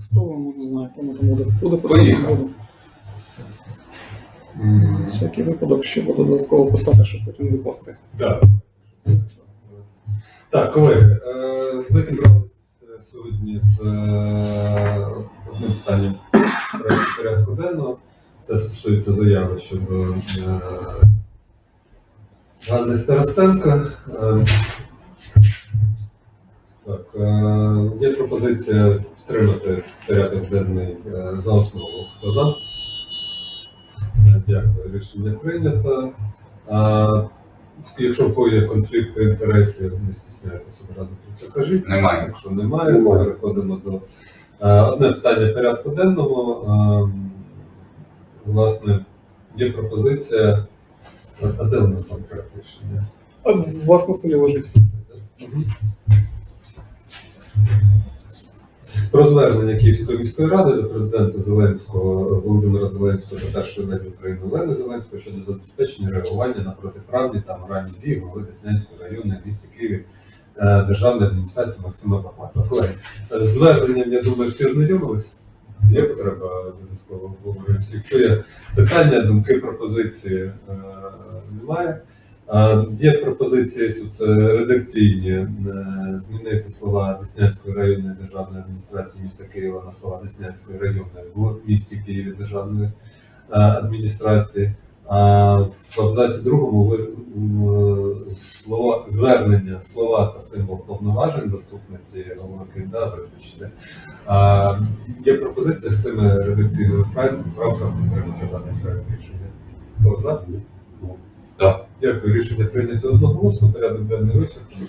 Поставимо, не знаю, кому там буде. Буде писати, буде. М, Всякий випадок ще буду додатково писати, щоб потім відкласти. Так. Так, колеги, е, ми зібралися сьогодні з е, одним питанням проекту порядку денного. Це стосується заяви щодо е, Ганни Старостенка. Е, Так, е, є пропозиція підтримати порядок денний е, за основу. Хто за? Е, Дякую. Рішення прийнято. А, Якщо в кого є конфлікти інтересів, не стісняйтеся одразу про це кажіть. Немає. Якщо немає, Немає. переходимо до е, одне питання порядку денного. Власне, є пропозиція. А де у нас сам проект рішення? А у столі лежить. Про звернення Київської міської ради до президента Зеленського Володимира Зеленського та першої леді України Олени Зеленської щодо забезпечення реагування на протиправні та моральні дії голови Деснянської районної в місті Києві е, державної адміністрації Максима Бахматова. Колеги, зверненням, я думаю, всі ознайомились. Є потреба додатково обговорювати. Якщо є питання, думки, пропозиції е, немає. Є пропозиції тут е, редакційні е, змінити слова Деснянської районної державної адміністрації міста Києва на слова Деснянської районної в місті Києві державної е, адміністрації. А в абзаці другому слова звернення, слова та символ повноважень заступниці голови КМДА виключити. Є пропозиція з цими редакційними прав- правками підтримати даний проект рішення. Хто за? Так. Дякую. Рішення прийнято одноголосно. Порядок денний вичерпаний.